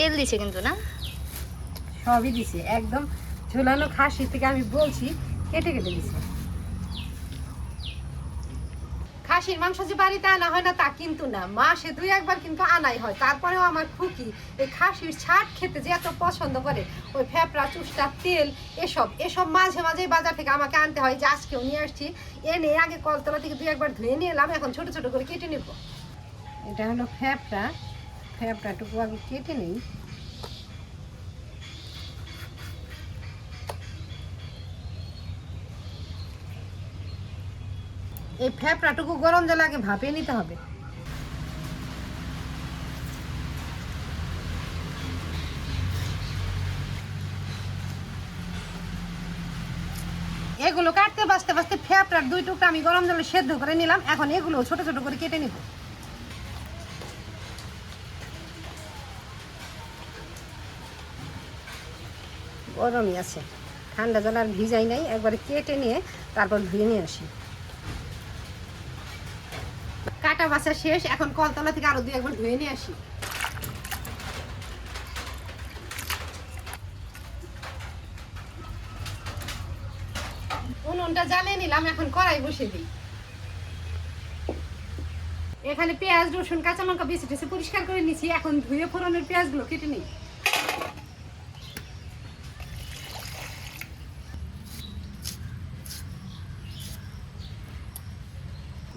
তেল দিছে কিন্তু না? সবই দিছে, একদম ঝোলানো খাসি থেকে আমি বলছি, কেটে কেটে দিছে। খাসির মাংস যে বাড়িতে আনা হয় না, তা কিন্তু না। মাসে দুই একবার কিন্তু আনাই হয়, তারপরেও আমার খুকি এই খাসির ছাট খেতে যে এত পছন্দ করে, ওই ফ্যাপড়া চুষ্টা তেল, এসব এসব মাঝে মাঝে বাজার থেকে আমাকে আনতে হয়, যে আজকেও নিয়ে আসছি। এনে আগে কলতলা থেকে দুই একবার ধুয়ে নিয়ে এলাম, এখন ছোট ছোট করে কেটে নেব। এটা হলো ফ্যাপড়া ফ্যাপড়াটুকু আগে কেটে নিই। এই ফ্যাপড়াটুকু গরম জল আগে ভাপিয়ে নিতে হবে। এগুলো কাটতে, বাঁচতে বাঁচতে ফ্যাপড়ার দুই টুকরা আমি গরম জলে সেদ্ধ করে নিলাম। এখন এগুলো ছোট ছোট করে কেটে নিব। গরমই আছে। ঠান্ডা জল আর ভিজাই নাই, একবারে কেটে নিয়ে তারপর ধুয়ে নিয়ে আসি। কাটা বাছা শেষ, এখন কলতলা থেকে আরও দুই, একবার ধুয়ে নিয়ে আসি। উনুনটা জ্বালিয়ে নিলাম, এখন কড়াই বসে দিই। এখানে পেঁয়াজ, রসুন কাঁচা লঙ্কা বেশি টেসে পরিষ্কার করে নিছি, এখন ধুয়ে ফোড়নের পেঁয়াজগুলো কেটে নিই।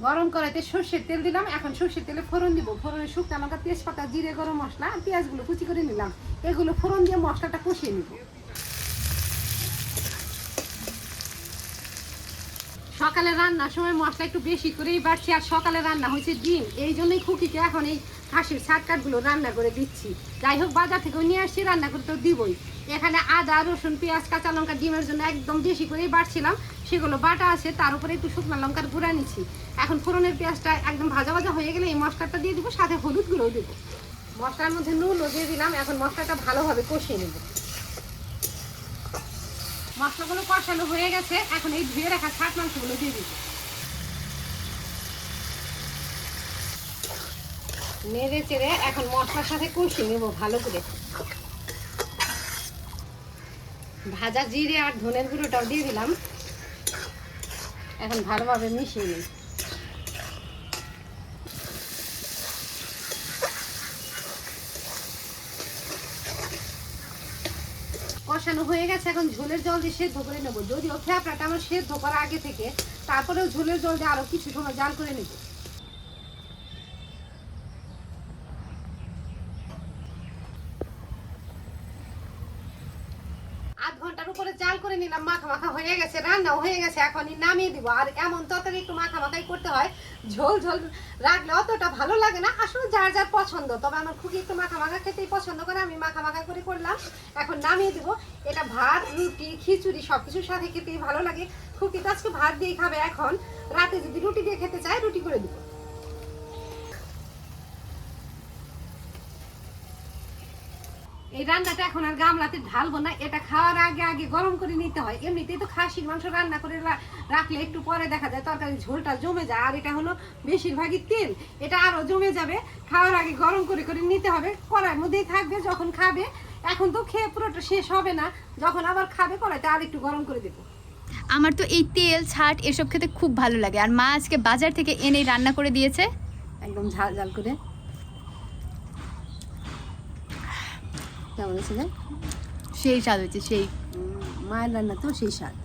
গরম করাইতে সর্ষের তেল দিলাম, এখন সর্ষের তেলে ফোড়ন দিব। ফোড়নে শুকনো লঙ্কা তেজপাতা, জিরে, গরম মশলা পেঁয়াজগুলো কুচি করে নিলাম। এগুলো ফোড়ন দিয়ে মশলাটা কষিয়ে নিব। সকালে রান্নার সময় মশলা একটু বেশি করেই বাড়ছি, আর সকালে রান্না হয়েছে ডিম। এই জন্যই খুকিকে এখন এই খাসির শাককাটগুলো রান্না করে দিচ্ছি। যাই হোক, বাজার থেকেও নিয়ে আসছি, রান্না করে তো দিবই। এখানে আদা, রসুন, পেঁয়াজ, কাঁচা লঙ্কা ডিমের জন্য একদম বেশি করেই বাড়ছিলাম। সেগুলো বাটা আছে, তার উপরে একটু শুকনো লঙ্কার গুঁড়া নিচ্ছি। এখন ফোড়নের পেঁয়াজটা একদম ভাজা ভাজা হয়ে গেলে এই মশলাটা দিয়ে দিব, সাথে হলুদ গুঁড়োও দেবো। মশলার মধ্যে নুনও দিয়ে দিলাম, এখন মশলাটা ভালোভাবে কষিয়ে নেব। মশলাগুলো কষানো হয়ে গেছে, এখন এই ধুয়ে রাখা ছাট মাংসগুলো দিয়ে দিচ্ছি। নেড়ে চেড়ে এখন মশলার সাথে কষিয়ে নেব ভালো করে। ভাজা জিরে আর ধনের গুঁড়োটাও দিয়ে দিলাম। এখন ভালোভাবে মিশিয়ে নিই কষানো হয়ে গেছে, এখন ঝোলের জল দিয়ে সেদ্ধ করে নেব। যদিও ফ্যাপড়াটা আমার সেদ্ধ করা আগে থেকে, তারপরেও ঝোলের জল দিয়ে আরও কিছু সময় জাল করে নেব। ঘণ্টার উপরে জাল করে নিলাম, মাখা মাখা হয়ে গেছে, রান্নাও হয়ে গেছে, এখনই নামিয়ে দিব। আর এমন তরকারি একটু মাখা মাখাই করতে হয়, ঝোল ঝোল রাখলে অতটা ভালো লাগে না, আসলে যার যার পছন্দ। তবে আমার খুবই একটু মাখা মাখা খেতেই পছন্দ করে, আমি মাখা মাখা করে করলাম। এখন নামিয়ে দিব। এটা ভাত, রুটি, খিচুড়ি সব কিছুর সাথে খেতেই ভালো লাগে। খুকি তো আজকে ভাত দিয়ে খাবে, এখন রাতে যদি রুটি দিয়ে খেতে চায়, রুটি করে দিব। এই রান্নাটা এখন আর গামলাতে ঢালবো না এটা খাওয়ার আগে আগে গরম করে নিতে হয়। এমনিতেই তো খাসির মাংস রান্না করে রাখলে একটু পরে দেখা যায় তরকারি ঝোলটা জমে যায় আর এটা হলো বেশিরভাগই তেল। এটা আরও জমে যাবে খাওয়ার আগে গরম করে করে নিতে হবে কড়াইয়ের মধ্যেই থাকবে যখন খাবে এখন তো খেয়ে পুরোটা শেষ হবে না যখন আবার খাবে কড়াইতে আর একটু গরম করে দেবো। আমার তো এই তেল ছাট এসব খেতে খুব ভালো লাগে। আর মা আজকে বাজার থেকে এনে রান্না করে দিয়েছে। একদম ঝাল ঝাল করে। কেমন আছে সেই স্বাদ হয়েছে সেই মায়ের রান্না তো সেই স্বাদ।